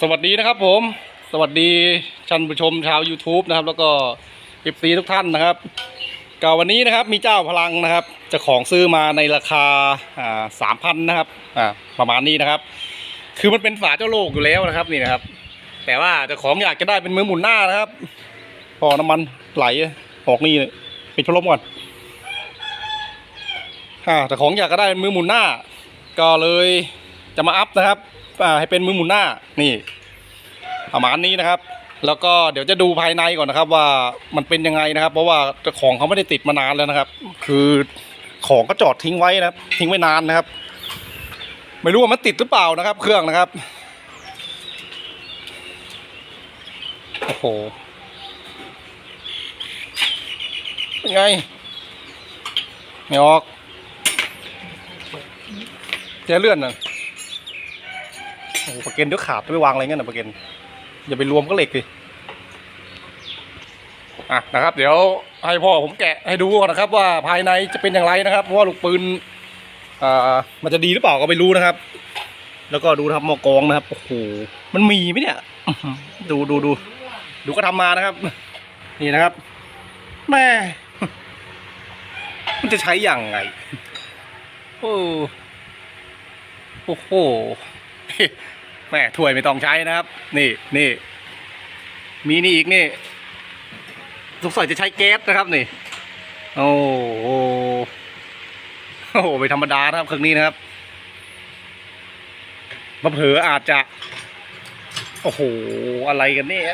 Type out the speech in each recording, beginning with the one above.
สวัสดีนะครับผม สวัสดีท่านผู้ชมชาว YouTube นะครับ แล้วก็เอฟซีทุกท่านนะครับก็วันนี้นะครับมีเจ้าพลังนะครับจะของซื้อมาในราคาอ่าสามพันนะครับอ่าประมาณนี้นะครับ คือมันเป็นฝาเจ้าโลกอยู่แล้วนะครับนี่นะครับ แต่ว่าเจ้าของอยากจะได้เป็นมือหมุนหน้านะครับ พอน้ำมันไหลออกนี่ปิดพัดลมก่อนอ่าเจ้าของอยากจะได้เป็นมือหมุนหน้า ก็เลยจะมาอัพนะครับ ให้เป็นมือหมุนหน้านี่ประมาณนี้นะครับ แล้วก็เดี๋ยวจะดูภายในก่อนนะครับ ว่ามันเป็นยังไงนะครับ เพราะว่าของเขาไม่ได้ติดมานานแล้วนะครับ คือของก็จอดทิ้งไว้นะครับ ทิ้งไว้นานนะครับ ไม่รู้ว่ามันติดหรือเปล่านะครับ เครื่องนะครับโอ้โหเป็นไงไม่ออกเจ๊เลื่อนน่ะ โอ้ประเก็นเดี๋ยวขาดไปวางอะไรเงี้ยนะประเก็นอย่าไปรวมก็เหล็กดิอะนะครับ เดี๋ยวให้พ่อผมแกะให้ดูก่อนนะครับ ว่าภายในจะเป็นอย่างไรนะครับเพราะว่าลูกปืนอ่ามันจะดีหรือเปล่าก็ไม่รู้นะครับ แล้วก็ดูทำหมอกองนะครับโอ้โหมันมีไหมเนี่ยดูดูดูดูก็ทำมานะครับ นี่นะครับแม่มันจะใช้อย่างไงโอ้โอ้โห แม่ถ้วยไม่ต้องใช้นะครับ นี่นี่มีนี่อีกนี่สงสัยจะใช้แก๊สนะครับนี่ โอ้โหโอ้โหไม่ธรรมดานะครับเครื่องนี้นะครับมาเผลออาจจะ โอ้โห อะไรกันเนี่ย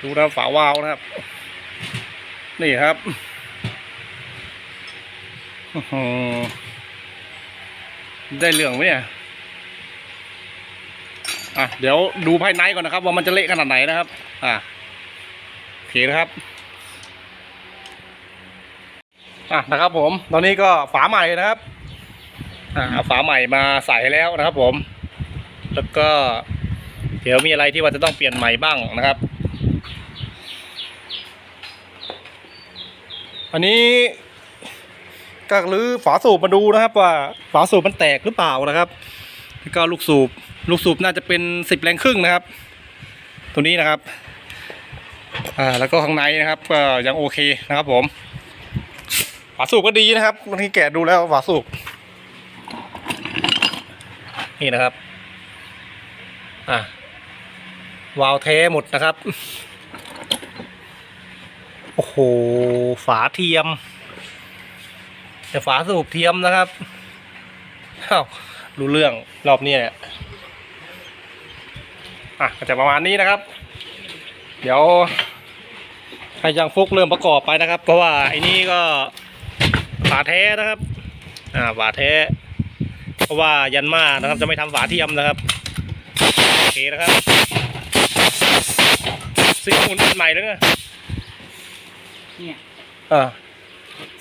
ดูนะฝาวาล์วนะครับ นี่ครับอื้อหือได้เรื่องไหมเนี่ย อะเดี๋ยวดูภายในก่อนนะครับ ว่ามันจะเละขนาดไหนนะครับ อะโอเคนะครับอะนะครับ ผม ตอนนี้ก็ฝาใหม่นะครับ อะเอาฝาใหม่มาใส่แล้วนะครับ ผม แล้วก็ เดี๋ยวมีอะไรที่ว่าจะต้องเปลี่ยนใหม่บ้างนะครับ อันนี้ก็รื้อฝาสูบมาดูนะครับ ว่าฝาสูบมันแตกหรือเปล่านะครับ แล้วก็ลูกสูบ ลูกสูบน่าจะเป็นสิบแรงครึ่งนะครับ ตัวนี้นะครับ อ่า แล้วก็ข้างในนะครับก็ยังโอเคนะครับผมฝาสูบก็ดีนะครับบางทีแกะดูแล้วฝาสูบนี่นะครับ อะวาล์วแท้หมดนะครับ โอ้โห ฝาเทียม แต่ฝาสูบเทียมนะครับอ้าว รู้เรื่องรอบนี้เนี่ยอะก็จะประมาณนี้นะครับ เดี๋ยวให้ช่างฟุกเริ่มประกอบไปนะครับ เพราะว่าไอ้นี่ก็ฝาแท้นะครับ อ่าฝาแท้ เพราะว่ายันมานะครับจะไม่ทำฝาเทียมนะครับโอเคนะครับซิงหมุนใหม่แล้วไงเนี่ยอ่า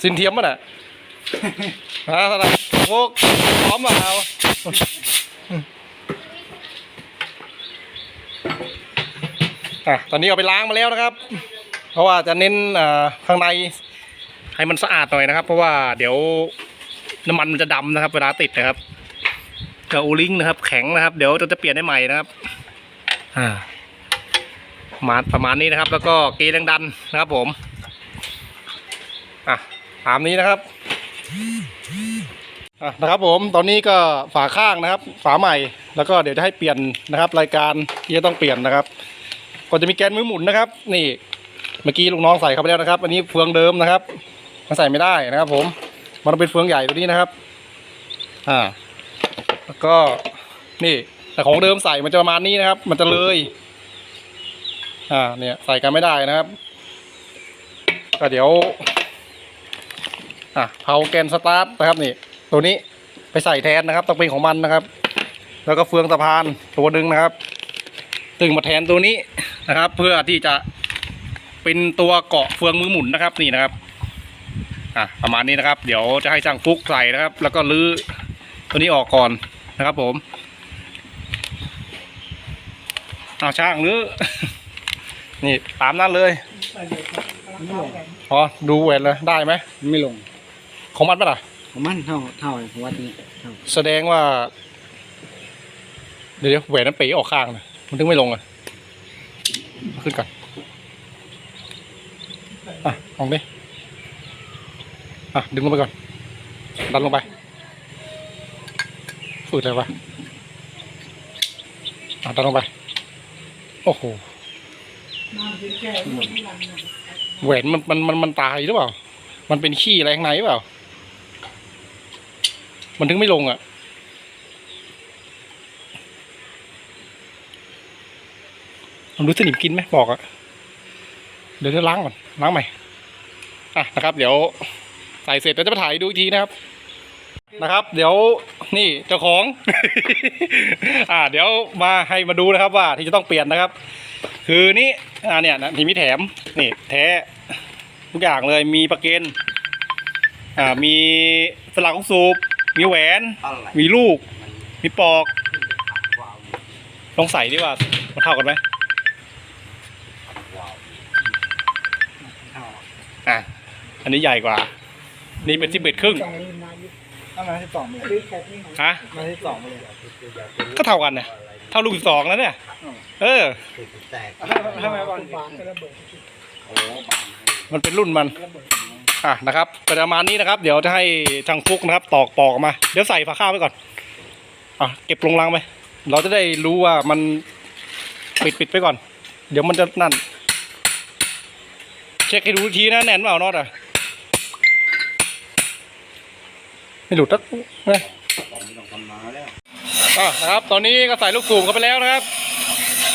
สินเทียมมันอะ ฮะสำหรับพวกพร้อมมาเอาอะตอนนี้เอาไปล้างมาแล้วนะครับ เพราะว่าจะเน้นอ่าข้างในให้มันสะอาดหน่อยนะครับ เพราะว่าเดี๋ยวน้ำมันมันจะดำนะครับ เวลาติดนะครับกับอูลิงนะครับ แข็งนะครับ เดี๋ยวจะจะเปลี่ยนได้ใหม่นะครับ อ่ามาประมาณนี้นะครับ แล้วก็เกแรงดันนะครับผม อะตามนี้นะครับ อะนะครับผมตอนนี้ก็ฝาข้างนะครับ ฝาใหม่ แล้วก็เดี๋ยวจะให้เปลี่ยนนะครับ รายการที่จะต้องเปลี่ยนนะครับก็จะมีแกนมือหมุนนะครับ นี่เมื่อกี้ลูกน้องใส่เข้าไปแล้วนะครับ อันนี้เฟืองเดิมนะครับมันใส่ไม่ได้นะครับ ผมมันต้องเป็นเฟืองใหญ่ตัวนี้นะครับอ่าแล้วก็นี่แต่ของเดิมใส่มันจะประมาณนี้นะครับ มันจะเลยอ่าเนี่ยใส่กันไม่ได้นะครับ ก็เดี๋ยว อะเผาแกนสตาร์ทนะครับนี่ ตัวนี้ไปใส่แทนนะครับต้องเป็นของมันนะครับ แล้วก็เฟืองสะพานตัวหนึ่งนะครับตึงมาแทนตัวนี้นะครับ เพื่อที่จะเป็นตัวเกาะเฟืองมือหมุนนะครับนี่นะครับอะประมาณนี้นะครับ เดี๋ยวจะให้ช่างฟุกใส่นะครับ แล้วก็ลื้อตัวนี้ออกก่อนนะครับผมเอาช่างลื้อนี่ตามนั้นเลยไม่ลงอ๋อดูเวทเลยได้ไหมไม่ลง ของมันปะล่ะ ของมันเท่าเท่าหัวตัวนี้เท่าแสดงว่า เดี๋ยวเดี๋ยวแหวนนั้นเป๋ออกข้างนะมันถึงไม่ลงอะเอาขึ้นก่อนอะลองดิอะดึงลงไปก่อน ดันลงไปฝืดเลยวะอะดันลงไป โอ้โหแหวนมันมันมันมันตายหรือเปล่า มันเป็นขี้อะไรข้างในหรือเปล่า มันถึงไม่ลงอะ มันรู้สนิมกินไหมบอกอะเดี๋ยวจะล้างก่อน ล้างใหม่ อะนะครับ เดี๋ยวใส่เสร็จเดี๋ยวจะไปถ่ายดูอีกทีนะครับ นะครับ เดี๋ยวนี่เจ้าของ อ่า เดี๋ยวมาให้มาดูนะครับว่าที่จะต้องเปลี่ยนนะครับ คือนี่อ่าเนี่ยนะที่มีแถม นี่ แท้ทุกอย่างเลยมีประเกนอ่ามีสลักของสูบ มีแหวน อะไรมีลูกมีปอกลองใส่ดีกว่า มันเท่ากันไหมอะ อันนี้ใหญ่กว่า นี่เป็นสิบเอ็ดครึ่งสองรุ่นนายุเอามาที่สองมาเลยแค่ที่ฮะ มาที่สองมาเลยก็เท่ากันเนี่ยเท่าลูกสิบสองแล้วเนี่ย เออแตกทำไมบอลฟ้าก็ระเบิดโอ้บานให้มันเป็นรุ่นมัน อะนะครับประมาณนี้นะครับ เดี๋ยวจะให้ช่างฟุกนะครับ ตอกปอกออกมา เดี๋ยวใส่ฝาข้าวไว้ก่อนอะเก็บลงรังไป เราจะได้รู้ว่ามันปิดปิดไปก่อน เดี๋ยวมันจะนั่น เช็คให้ดูทีนะแน่นเปล่านอตอะไม่หลุดตักนะของไม่ต้องทำมาแล้วอะนะครับ ตอนนี้ก็ใส่ลูกสูบเข้าไปแล้วนะครับ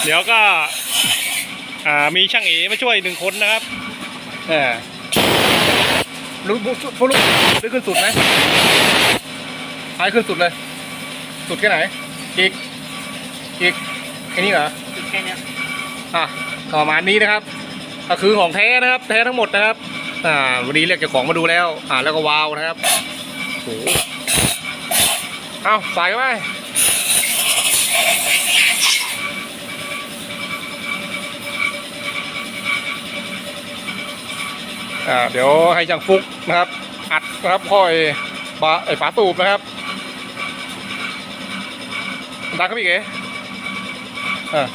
เดี๋ยวก็ อ่ามีช่างเอมาช่วยหนึ่งคนนะครับเออ ลูกลูกลูกลูกได้ขึ้นสุดไหมท้ายขึ้นสุดเลย สุดแค่ไหน อีก อีกแค่นี้เหรอจุดแค่เนี้ยอะประมาณนี้นะครับ ก็คือของแท้นะครับ แท้ทั้งหมดนะครับ อ่า วันนี้เรียกเจ้าของมาดูแล้ว อ่า แล้วก็วาวนะครับโอ้โหเอาใส่เข้าไป อ่าเดี๋ยวให้ช่างฟุกนะครับ อัดนะครับค่อยบาไอ้ฝาตูบนะครับดังครับพี่เก๋อ่า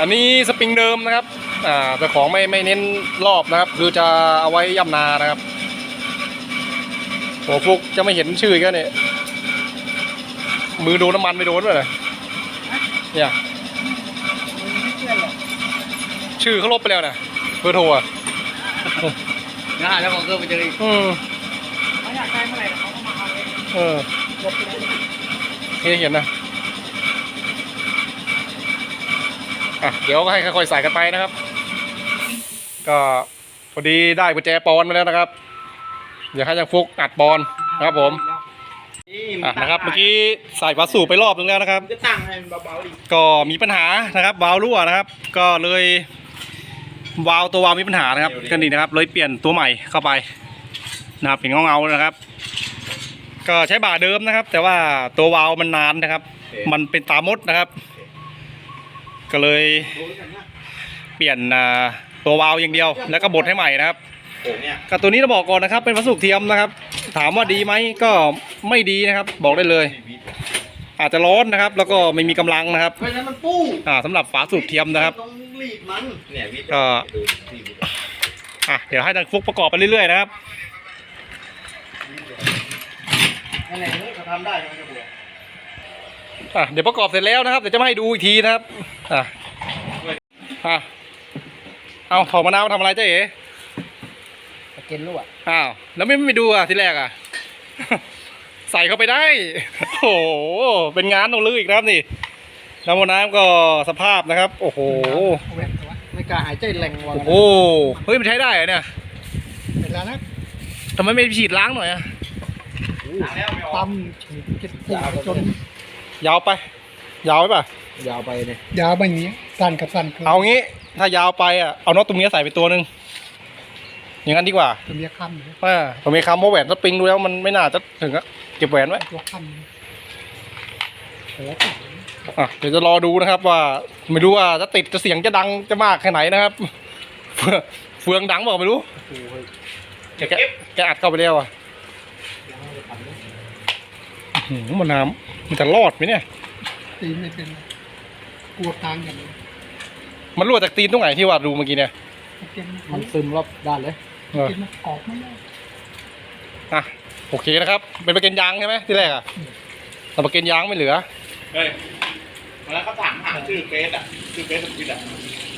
อันนี้สปริงเดิมนะครับ อ่าแต่ของไม่ไม่เน้นรอบนะครับ คือจะเอาไว้ย่ำนานะครับหัวฟุกจะไม่เห็นชื่อกันเนี่ย มือโดนน้ำมันไม่โดนเลยเนี่ย ไม่เชื่อหรอก ชื่อเขาลบไปแล้วนะเบอร์โทรอะนะแล้วผมก็ไปเจออีกอืมเขาอยากได้เมื่อไหร่เขาก็มาเอาเลยเออลบไปได้เห็นเห็นนะอะเดี๋ยวก็ให้ค่อยๆใส่กันไปนะครับ ก็พอดีได้กุญแจปอนมาแล้วนะครับเดี๋ยวให้ช่างฟุกอัดปอนนะครับผมอะนะครับเมื่อกี้ใส่ฝาสูบไปรอบนึงแล้วนะครับจะตั้งให้มันเบาๆดิก็มีปัญหานะครับวาล์วรั่วนะครับ ก็เลย วาล์วตัววาล์วมีปัญหานะครับก็นี่นะครับ เลยเปลี่ยนตัวใหม่เข้าไปนะครับเป็นเงาๆนะครับ ก็ใช้บ่าเดิมนะครับ แต่ว่าตัววาล์วมันนานนะครับ มันเป็นตามดนะครับ ก็เลยดูกันนะเปลี่ยนอ่าตัววาล์วอย่างเดียว แล้วก็บดให้ใหม่นะครับโอ้เนี่ยกับตัวนี้เราบอกก่อนนะครับ เป็นวัสดุเทียมนะครับ ถามว่าดีไหมก็ไม่ดีนะครับ บอกได้เลย อาจจะร้อนนะครับ แล้วก็ไม่มีกำลังนะครับเพราะฉะนั้นมันปู้อ่าสำหรับฝาสูบเทียมนะครับ ต้องรีบมันเนี่ยวิทย์ก็ ดูที่วิทย์อะเดี๋ยวให้ทางฟุกประกอบไปเรื่อยๆนะครับ อะไรเนี่ยเขาทำได้มันจะบวกอะเดี๋ยวประกอบเสร็จแล้วนะครับเดี๋ยวจะมาให้ดูอีกทีนะครับอะอะเอาถอดมะนาวมาทำอะไรเจ๊เอ๋เกณฑ์รั่วอ้าวแล้วไม่ไม่ดูอะทีแรกอะ ใส่เข้าไปได้ โอ้โหเป็นงานตรงลืออีกนะครับนี่ น้ำมันน้ำก็สภาพนะครับ โอ้โห ไม่กล้าหายใจแรงวังโอ้โหเฮ้ยมันใช้ได้เหรอเนี่ยเวลานะทำไมไม่ฉีดล้างหน่อยอะล้างแล้วไม่ออกปั๊มฉีดกิดปุ่จนยาวไป ยาวไปป่ะ ยาวไปเลยยาวแบบนี้สั้นกับสั้นคือเอางี้ ถ้ายาวไปอะเอาน็อตตรงนี้ใส่ไปตัวหนึ่งอย่างนั้นดีกว่าตัวเมียค่ำเลยอ่าผมมีคำว่าแหวนสปริงดูแล้วมันไม่น่าจะถึงอะเก็บแหวนไว้ตัวค่ำโอ้โหอะเดี๋ยวจะรอดูนะครับว่าไม่รู้ว่าจะติดจะเสียงจะดังจะมากแค่ไหนนะครับเฟืองเฟืองดังบอกไม่รู้แกแกแกอัดเข้าไปแล้วอะอื้อหือมันน้ำมันจะรอดไหมเนี่ยตีไม่เป็นไรกลัวทางอย่างนี้มันรั่วจากตีนตรงไหนที่ว่าดูเมื่อกี้เนี่ยมันเป็นมันซึมรอบด้านเลยเออกินมันกรอบไม่ได้อะโอเคนะครับ เป็นประเกันยางใช่ไหมที่แรกอะแต่ประเกันยางไม่เหลือ เฮ้ยเวลาเขาถามหาชื่อเฟซอะ ชื่อเฟซของคุณอะ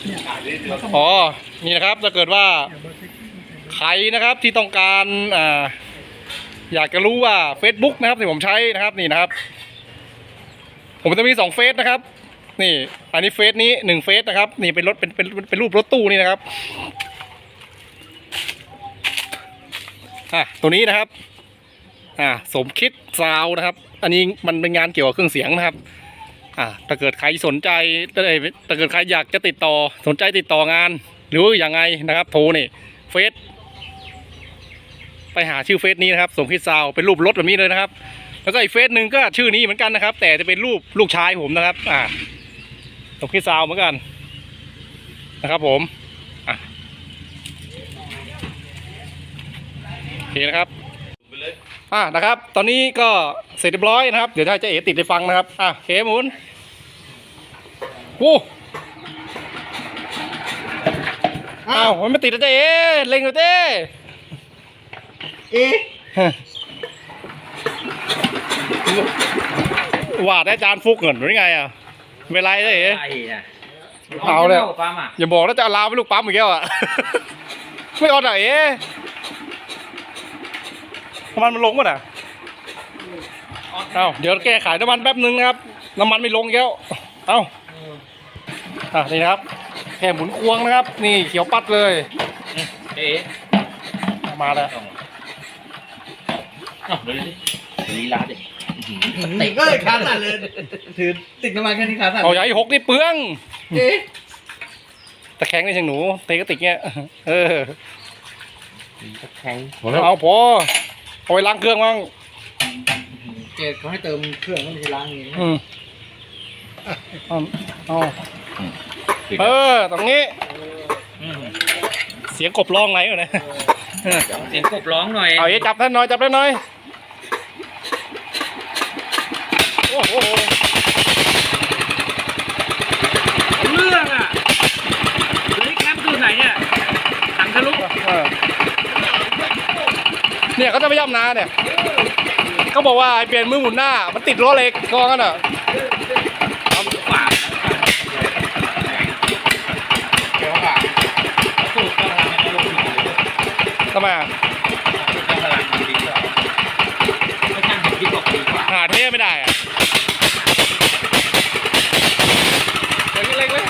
เนี่ยถ่ายได้เลยเราต้องอ๋อ นี่นะครับถ้าเกิดว่าอย่าเบอร์เซ็กซี่ไม่เป็นไรใครนะครับที่ต้องการอ่าอยากจะรู้ว่า Facebook นะครับที่ผมใช้นะครับนี่นะครับ ผมจะมีสองเฟซนะครับ นี่ อันนี้เฟซนี้หนึ่งเฟซนะครับ นี่เป็นรถเป็นเป็นเป็นรูปรถตู้นี่นะครับอะตัวนี้นะครับอ่าสมคิดซาวนะครับ อันนี้มันเป็นงานเกี่ยวกับเครื่องเสียงนะครับ อ่าถ้าเกิดใครสนใจเอ้ถ้าเกิดใครอยากจะติดต่อสนใจติดต่องาน หรือว่าอย่างไงนะครับ โทรนี่เฟซไปหาชื่อเฟซนี้นะครับสมคิดซาวเป็นรูปรถแบบนี้เลยนะครับ แล้วก็อีกเฟซหนึ่งก็ชื่อนี้เหมือนกันนะครับ แต่จะเป็นรูปลูกชายผมนะครับ อ่าสมคิดซาวเหมือนกันนะครับ ผมอะโอเคนะครับ อะนะครับ ตอนนี้ก็เสร็จเรียบร้อยนะครับ เดี๋ยวจะให้เจ๊เอ๋ติดให้ฟังนะครับ อะเคหมุนโอ้อ้าวมันไม่ติดนะเจ๊เอ๋เล็งเลยเจ๊เอ๊ะว่าได้จานฟุกเงินหรือไงอะไม่ไรเจ๊เอ๋ไอ้น่ะเอาเลยปั๊มอะอย่าบอกแล้วจะเอาลาวไปลูกปั๊มอีกแล้วอะ ไม่เอาไหนเอ๋ น้ำมันมันลงป่ะน่ะเอ้าเดี๋ยวแก้ไขน้ำมันแป๊บนึงนะครับ น้ำมันไม่ลงอีกแล้วเอ้าอะนี่นะครับแค่หมุนควงนะครับ นี่เขียวปัดเลยเอ๊ะมาแล้วเอ้าเดี๋ยวดิลีลาดิติดก็เลยขาสั่นเลยถือติดน้ำมันแค่นี้ขาสั่นเอาใหญ่หกนี่เปลืองเอ๊ะตะแคงได้เชียงหนูเตะก็ติกเงี้ยเออแข็งเอาพอ เอาไปล้างเครื่องมั้งเกดเขาให้เติมเครื่องไม่ใช่ล้างเองอืมเอาเอาเออตรงนี้ เสียงกบร้องไงวะเนี่ยเสียงกบร้องหน่อย เอาเอ๊ะจับท่านหน่อยจับท่านหน่อย โอ้โห เรื่องอะเฮ้ยแคปดูไหนเนี่ยถังทะลุ เออ เนี่ยเขาจะไปย่ำนาเนี่ยเขาบอกว่าให้เปลี่ยนมือหมุนหน้า มันติดล้อเหล็กกองกันอะเอาฝาเดี๋ยวอะสูบกำลังเอาลงมาเลยทำไมอะกำลังดีกว่าไม่ช่างเห็นที่บอกดีกว่าหาเท่ไม่ได้อะเดี๋ยวเล็กๆเลย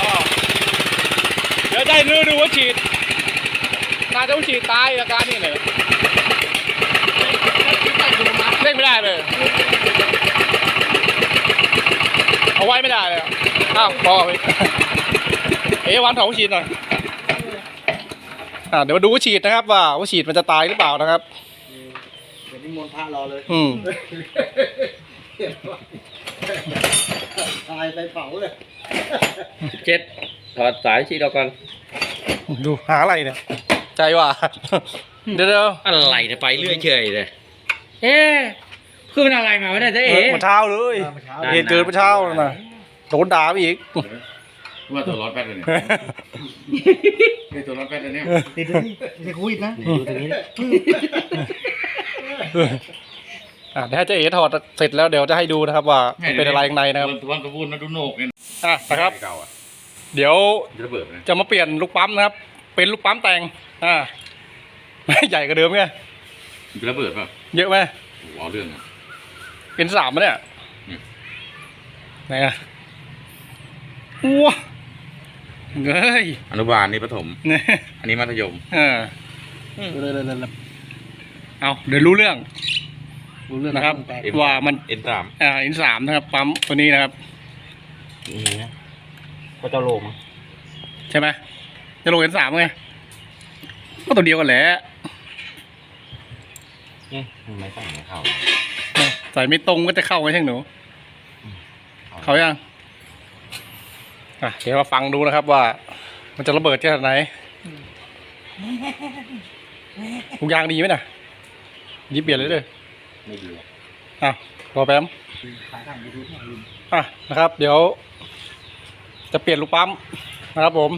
อ๋อเดี๋ยวได้ ดูดูว่าฉีดน่าจะว่าฉีดตายอาการนี่เลยเล่นไม่ได้เลย เอาไว้ไม่ได้เลยอะอ้าวพอไปเอ๊ะวันเผาฉีดหน่อยอ่าเดี๋ยวมาดูว่าฉีดนะครับ ว่าว่าฉีดมันจะตายหรือเปล่านะครับเดี๋ยวนิมนต์พระรอเลยอืมตายไปเผาเลยเจ็ดถอดสายชีดออกก่อน ดูหาอะไรเนี่ย ใจว่าเดี๋ยวเดี๋ยวอะไรเนี่ยไปเรื่อยเฉยเลยเอ๊ะคือมันอะไรมาวะเนี่ยเจ๊เอเอ๋อเมื่อเช้าเลยเมื่อเช้าเหตุเกิดเมื่อเช้านะโดนด่าไปอีกว่าตัวร้อนแป๊ดเลยเนี่ยนี่ตัวร้อนแป๊ดเลยเนี่ยติดเลยนี่ไม่คุยนะดูตรงนี้อ่าเดี๋ยวให้เจ๊เอ๋ถอดเสร็จแล้วเดี๋ยวจะให้ดูนะครับว่ามันเป็นอะไรข้างในนะครับตัววันกระพูนนะดูโหนกเนี่ยอะนะครับ เก่าอะเดี๋ยวจะระเบิดนะจะมาเปลี่ยนลูกปั๊มนะครับ เป็นลูกปั๊มแต่งอ่า ใหญ่กว่าเดิมไงจะระเบิดป่ะเยอะไหมโอ้โหเอาเรื่องอะเป็นสามมะเนี่ยอืมไหนอะว้าเงยอนุบาลนี่ประถม เนี่ยอันนี้มัธยม เออเลยเลยเลยเลยเอาเดี๋ยวรู้เรื่อง รู้เรื่องนะครับแตกว่ามันเอ็นสามอ่าอินสามนะครับปั๊มตัวนี้นะครับ ก็จะโลงใช่ไหมจะโลเอ็นสามไงก็ตัวเดียวกันแหละไม่ตั้งไม่เข้าใส่ไม่ตรงก็จะเข้าไงช่างหนู เขายังอะเดี๋ยวมาฟังดูนะครับว่า มันจะระเบิดแค่ไหนทุกยางดีไหมน่ะยิบเปลี่ยนเลยเด้อไม่ดีอะรอแป๊บขายทางยูทูบเนี่ยลืมอะนะครับ เดี๋ยว จะเปลี่ยนลูกปั๊มนะครับผม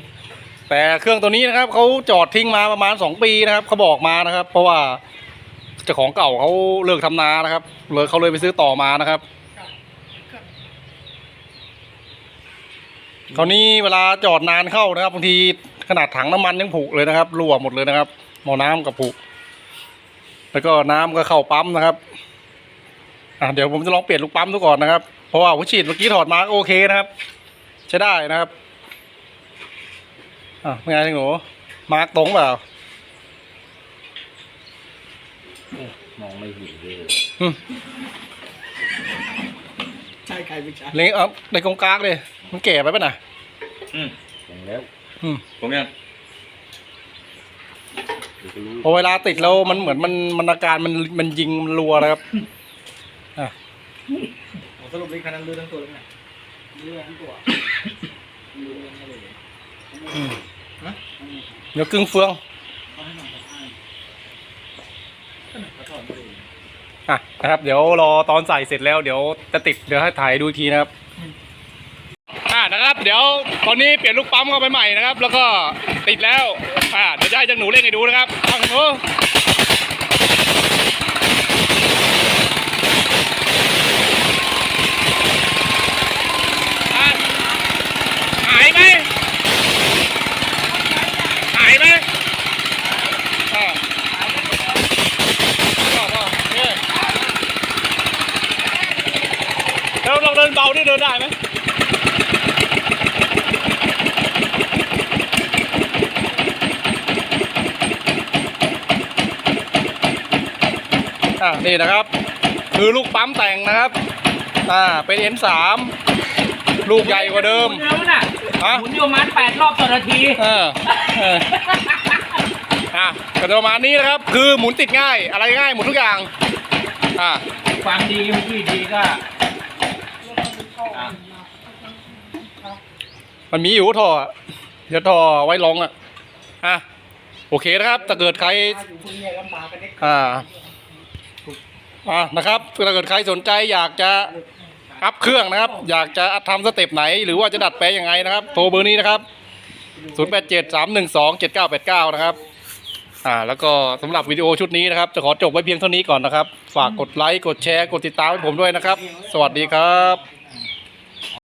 แต่เครื่องตัวนี้นะครับเขาจอดทิ้งมาประมาณสองปีนะครับเขาบอกมานะครับ เพราะว่าเจ้าของเก่าเขาเลิกทำนานะครับเลยเขาเลยไปซื้อต่อมานะครับคราวนี้เวลาจอดนานเข้านะครับบางทีขนาดถังน้ำมันยังผุเลยนะครับรั่วหมดเลยนะครับหมอน้ำกับผุแล้วก็น้ำก็เข้าปั๊มนะครับอะเดี๋ยวผมจะลองเปลี่ยนลูกปั๊มดูก่อนนะครับเพราะว่าหัวฉีดเมื่อกี้ถอดมาก็โอเคนะครับ ใช้ได้นะครับอะเป็นไงที่หนู มาร์กตรงเปล่า มองไม่เห็นเลยอืมใช่ใครไม่ใช่เล็งเอาในกรงกลางเลย มันแก่ไปป่ะน่ะ อืมตรงแล้วอืมผมยังเดี๋ยวก็รู้พอเวลาติดแล้วมันเหมือนมันมันอาการมันมันยิงมันรัวนะครับ ผมสรุปเลยคันนั้นเรือทั้งตัวเลยเนี่ย เรือทั้งตัวเรือทั้งตัวเลยเดี๋ยวกึ่งเฟืองเขาให้หน่อยเขาให้ก็หน่อยเขาถอนไปเลยอะนะครับ เดี๋ยวรอตอนใส่เสร็จแล้วเดี๋ยวจะติดเดี๋ยวให้ถ่ายดูอีกทีนะครับอ่านะครับ เดี๋ยวตอนนี้เปลี่ยนลูกปั๊มเข้าไปใหม่นะครับ แล้วก็ติดแล้วอ่าเดี๋ยวจะให้จังหนูเล่นให้ดูนะครับฟังหนูอะหายไหมหายไหมอ่าก็ก็เนี่ย แล้วลองเดินเบานี่เดินได้ไหมอะนี่นะครับ คือลูกปั๊มแต่งนะครับ อ่า เป็น M3 ลูกใหญ่กว่าเดิมหมุนแล้วน่ะฮะหมุนอยู่ประมาณแปดรอบต่อนาทีเออเอออะก็ประมาณนี้นะครับ คือหมุนติดง่าย อะไรง่ายหมดทุกอย่าง อ่าความดีเมื่อกี้ดีก็อะ มันมีอยู่ท่อเดี๋ยวท่อไว้ลองอะอะโอเคนะครับถ้าเกิดใครอ่าอ่าอ่านะครับถ้าเกิดใครสนใจอยากจะอัพเครื่องนะครับ อยากจะทำสเต็ปไหน หรือว่าจะดัดแปลงยังไงนะครับ โทรเบอร์นี้นะครับ 0 8 7 3 1 2 7 9 8 9 นะครับอ่าแล้วก็สำหรับวิดีโอชุดนี้นะครับ จะขอจบไว้เพียงเท่านี้ก่อนนะครับ ฝากกดไลค์กดแชร์กดติดตามให้ผมด้วยนะครับ สวัสดีครับ